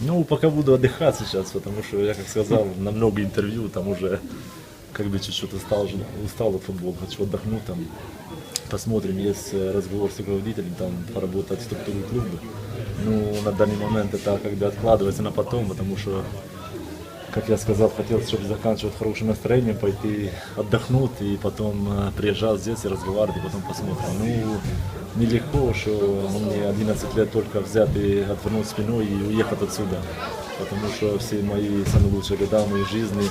Ну, пока буду отдыхать сейчас, потому что я, как сказал, на много интервью, там уже как бы чуть-чуть устал, устал от футбола, хочу отдохнуть там. Посмотрим, есть э, разговор с руководителем, там поработать структуру клуба. Ну, на данный момент это как бы откладывается на потом, потому что, как я сказал, хотел, чтобы заканчивать хорошим настроением, пойти отдохнуть и потом э, приезжать здесь и разговаривать, и потом посмотрим. Ну, нелегко, что мне 11 лет только взять и отвернуть спиной и уехать отсюда. Потому что все мои самые лучшие года моей жизни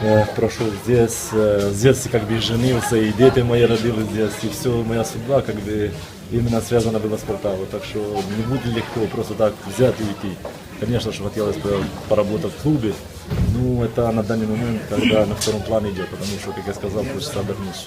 э, прошел здесь. Э, здесь как бы женился, и дети мои родились здесь, и все, моя судьба как бы именно связана была с Полтавой. Так что не будет легко просто так взять и уйти. Конечно, что хотелось бы поработать в клубе, ну это на данный момент, когда на втором плане идет, потому что, как я сказал, хочется отдохнуть